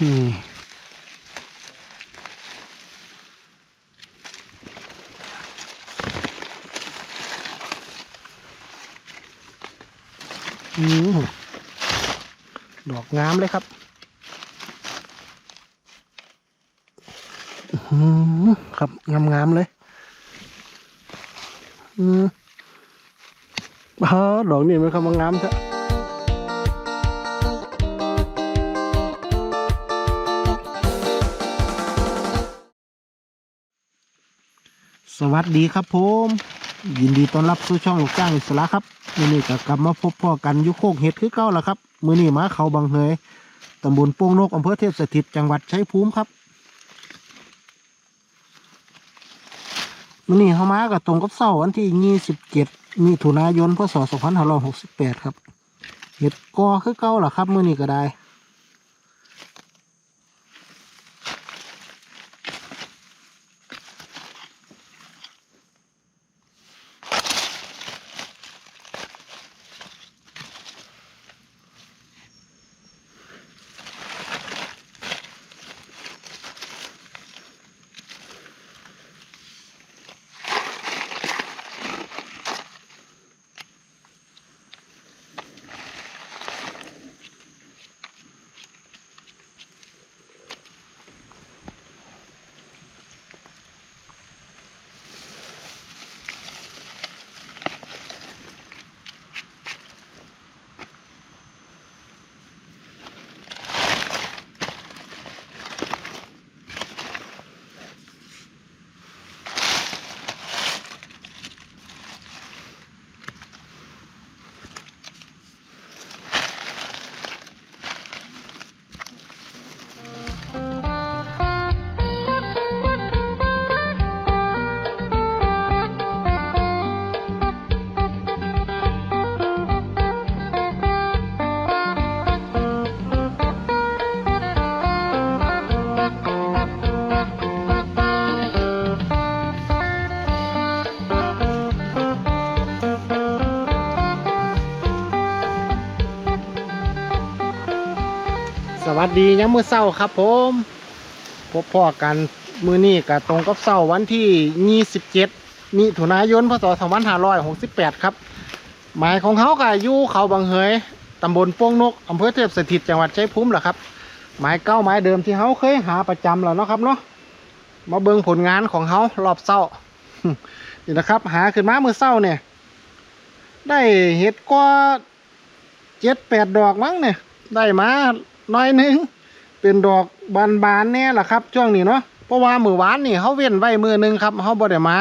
นี่อืมดอกงามเลยครับอื้อหือครับงามๆเลยอืมอ๋อดอกนี่มันคำว่างามเถ สวัสดีครับผม ยินดีต้อนรับสู่ช่องลูกจ้างอิสระครับมือนี้ก็กลับมาพบพ่อกันยุโคกเห็ดคือเก้าแล้วครับมือนี้มาเขาบางเฮยตำบลโป่งนกอำเภอเทพสถิตจังหวัดชัยภูมิครับมือนี้เขามากับตรงกับเสาร์วันที่ยี่สิบเจ็ดมีถุนายนพศสองพันห้าร้อยหกสิบแปดครับเห็ดกอคือเก่าล่ะครับมือนี้ก็ได้ วัสดียังมือเศร้าครับผมพบพ่อกันมือนี้กับตรงกับเศร้าวันที่ยี่สิบเจ็ดมิถุนายนพศสองพันห้าร้อยหกสิบแปดครับ หมายของเขากับยู่เขาบางเฮยตำบลโป่งนกอำเภอเทพสถิตจังหวัดชัยภูมิแหละครับ หมายเก้าหมายเดิมที่เขาเคยหาประจำแล้วเนาะครับเนาะมาเบิ่งผลงานของเขารอบเศร้านี่นะครับ หาขึ้นมามือเศร้าเนี่ย ได้เห็ดกว่าเจ็ดแปดดอกมั้งเนี่ย ได้มา น้อยหนึงเป็นดอกบานๆแน่ล่ะครับช่วงนี้เนาะเพราะว่ามือวานนี่เขาเว้นไว้มือหนึงครับเขาบ่ได้มา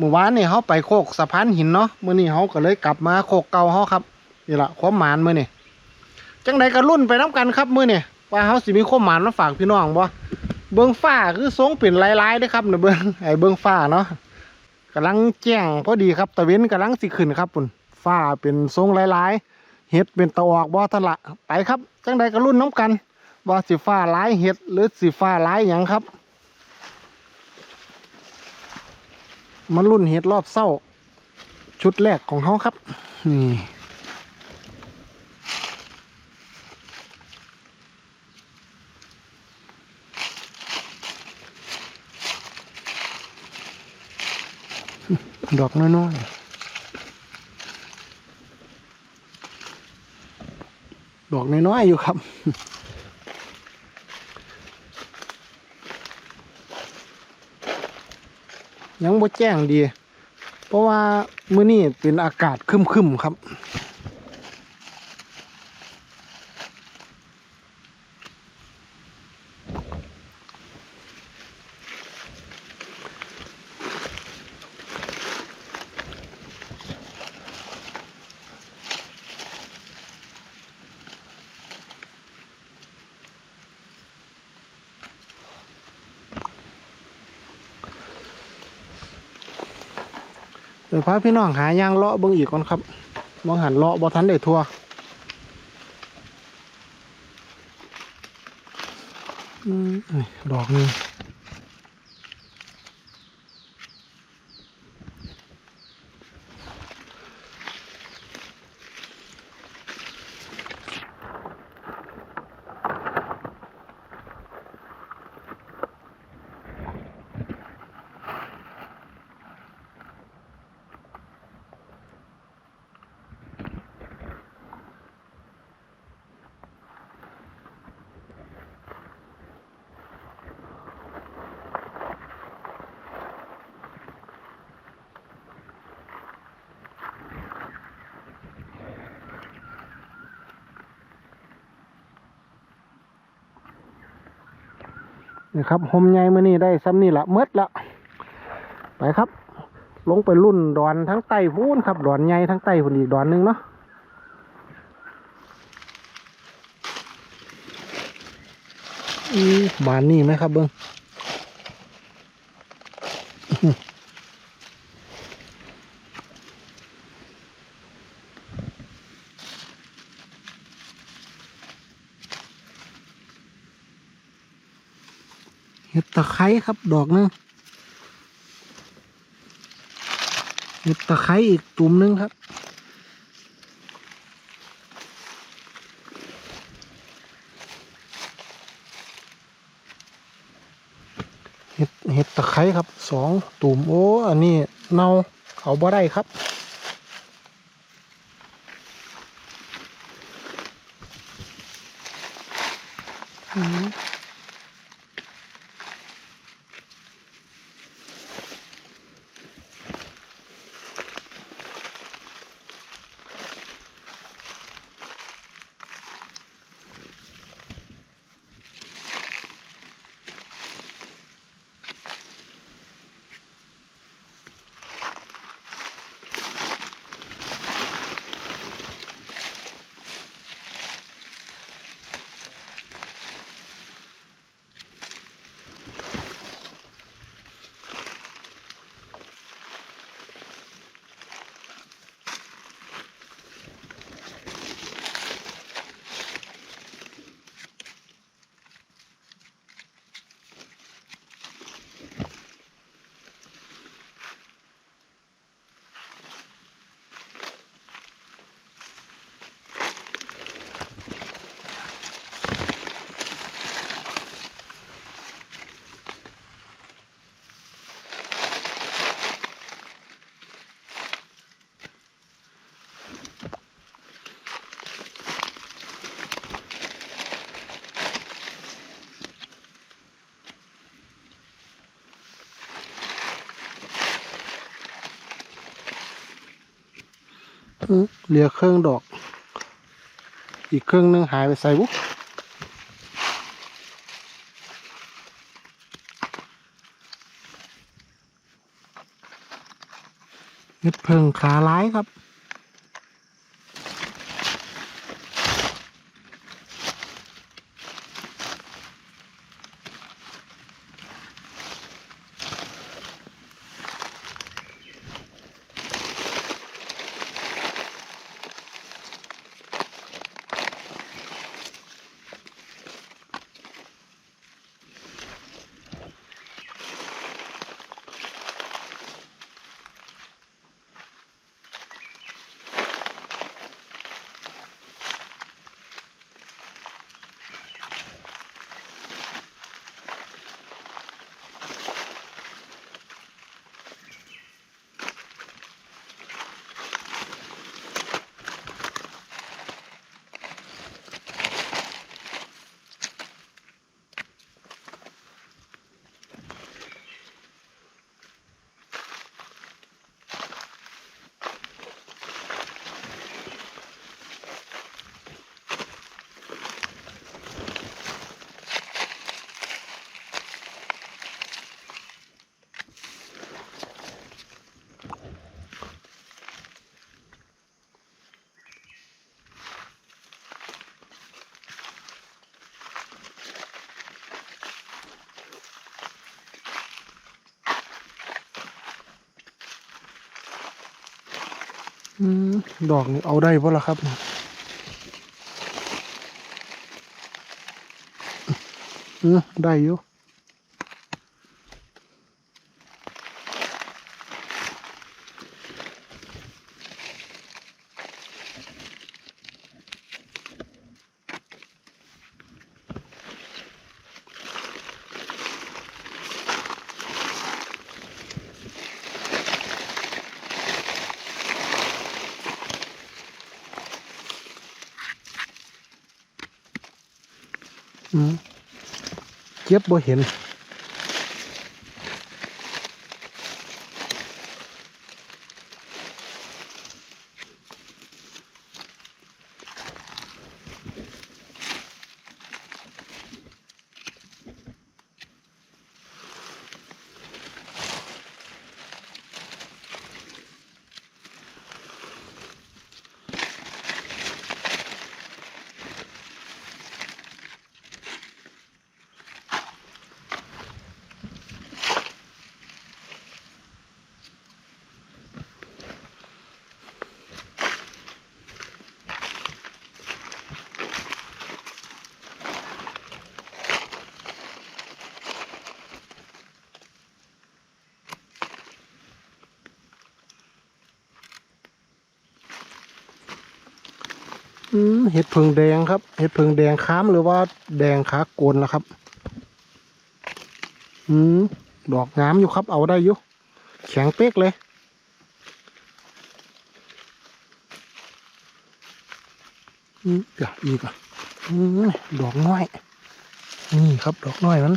มือวานนี่เขาไปโคกสะพานหินเนาะมือนี้เขาก็เลยกลับมาโคกเก่าเขาครับนี่ละความหมานมือนี่จังใดก็รุ่นไปน้กันครับมือนี่ว่าเขาสิมีความหมานมาฝากพี่น้องบ่เบิ้องฟ้าคือทรงเป็นลายๆเด้อครับเนี่ยเบิ้องไอ้เบิ้องฟ้าเนาะกำลังแจ้งพอดีครับตะเว้นกำลังสิขึ้นครับปุ่นฟ้าเป็นทรงลายๆ เห็ดเป็นตะออกบ่ทะละไปครับจังใดก็รุ่นน้ำกันว่าสีฟ้าลายเห็ดหรือสีฟ้าลายหยังครับ มันรุ่นเห็ดรอบเศร้า ชุดแรกของเขาครับนี่ดอกน้อยๆ ดอกน้อยๆอยู่ครับ ยังบ่แจ้งดี เพราะว่ามื้อนี้เป็นอากาศคึมๆครับ พาพี่น้องหายางเลาะเบิ่งอีกก่อนครับมองหันเลาะบ่ทันได้ทั่วอืมนี่ดอกนี้ นี่ครับหมใหญ่มือนี่ได้ซ้ำนี่ละเมดละไปครับ ลงไปรุ่นดอนทั้งไต้พูนครับ ดอนใหญ่ทั้งไตพูนอีกดอนหนึงเนาะอืมบานนี่ไหมครับเบิ้ง เห็ดตะไคร้ครับดอกนึงเห็ดตะไคร้อีกตุ่มหนึงครับเห็ดเห็ดตะไคร้ครับสองตุ่มโอ้อันนี้เน่าเขาบ่ได้ครับ อืม อืม เหลือเครื่องดอก อีกเครื่องหนึงหายไปใส่บุ๊กยึดเพิงขาร้ายครับ ดอกนี่เอาได้ป่ะล่ะครับเนี่ยเออได้อยู่ เก็บบ่เห็น เห็ดเพิงแดงครับ เห็ดเพิงแดงค้ามหรือว่าแดงขาโกนนะครับ อืมดอกงามอยู่ครับ เอาได้อยู่ แข็งเป๊กเลย อืมเดี๋ยวอีกอะ อืมดอกน้อย นี่ครับ ดอกน้อยมัน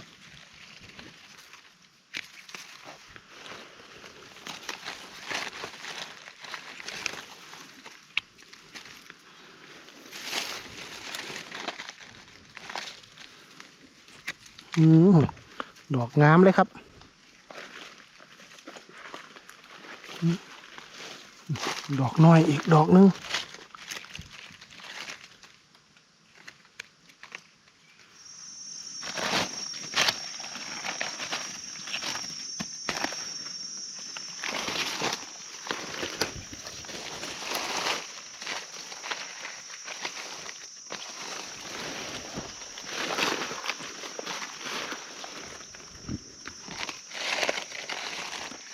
อืมด อกงามเลยครับ ดอกน้อยอีกดอกหนึง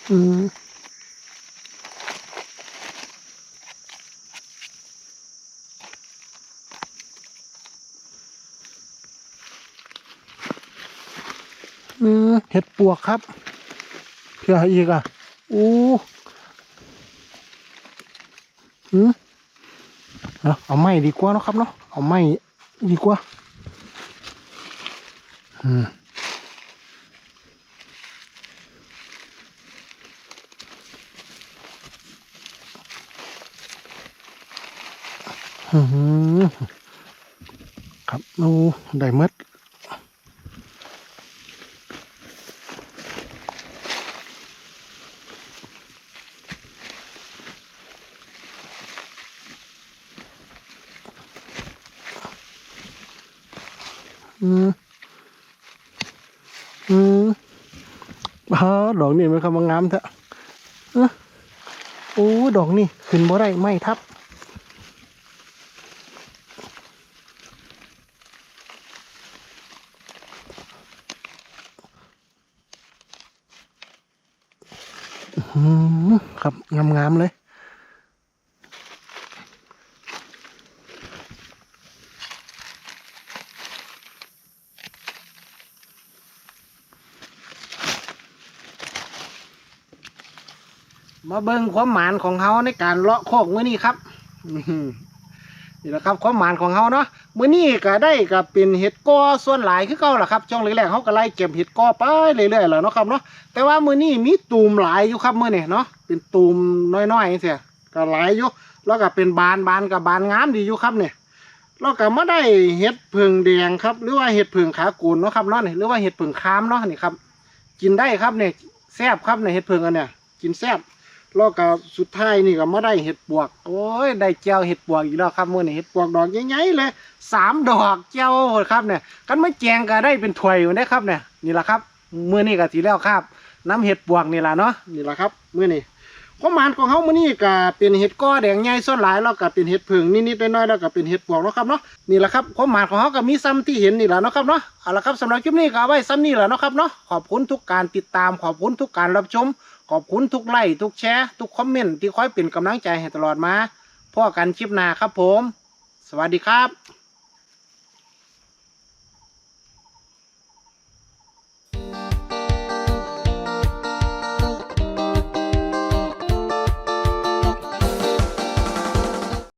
อืมอืมเห็ดปวกครับ เพื่ออีกอะอู้อืมเอาเอาไม้ดีกว่าเนาะครับเนาะ เอาไม้ดีกว่า อืม อื้อหือ ครับโอ้ได้หมดอืมอืมอ๋อดอกนี่มันคำว่างามเถอะเอ้อโอ้ ดอกนี่ ขึ้นบ่ได้ไม่ทับ อืมครับงามเลย มาเบิ่งความหมานของเขาในการเลาะโคกมื้อนี้ครับนี่แหละครับความหมานของเขาเนาะมื้อนี้ก็ได้กับเป็นเห็ดกอส่วนหลายคือเก่าล่ะครับช่วงแรกๆเขาก็ไล่เก็บเห็ดกอไปเรื่อยๆแล้วเนาะครับเนาะแต่ว่ามื้อนี้มีตูมหลายอยู่ครับมื้อนี้เนาะ เป็นตูมน้อยๆเสียก็หลายอยู่แล้วก็เป็นบานบานกับบานงามดีอยู่ครับเนี่ยแล้วก็มาได้เห็ดผึ่งแดงครับ หรือว่าเห็ดผึ่งขากูนเนาะครับเนาะนี่หรือว่าเห็ดผึ่งคามเนาะนี่ครับ กินได้ครับเนี่ยแซ่บครับในยเห็ดผึ่งอันเนี่ย กินแซ่บแล้วก็สุดท้ายนี่ก็มาได้เห็ดปวก โอ้ยได้เจียวเห็ดปวกอีกแล้วครับเมื่อนี้เห็ดปวกดอกใหญ่ๆเลยสามดอกเจียวครับเนี่ยกันไม่แจงก็ได้เป็นถ้วยอยู่นะครับเนี่ยนี่แหละครับเมื่อนี้ก็สีแล้วครับ น้ำเห็ดปวกนี่แหละเนาะนี่แหละครับเมื่อนี้ ความหมานของเขามื่อนี้ก็เป็นเห็ดก้อแดงใหญ่ส่วนหลายแล้วก็เป็นเห็ดผึ่งนิดๆน้อยๆแล้วก็เป็นเห็ดปวกเนาะครับเนาะนี่แหละครับความหมานของเขาก็มีซ้ำที่เห็นนี่แหละเนาะครับเนาะเอาละครับสำหรับคลิปนี้ก็เอาไว้ซ้ำนี่แหละเนาะครับเนาะขอบคุณทุกการติดตามขอบคุณทุกการรับชม ขอบคุณทุกไลค์ทุกแชร์ทุกคอมเมนต์ที่คอยเป็นกำลังใจให้ตลอดมาพ่อกันคลิปหน้าครับผม สวัสดีครับ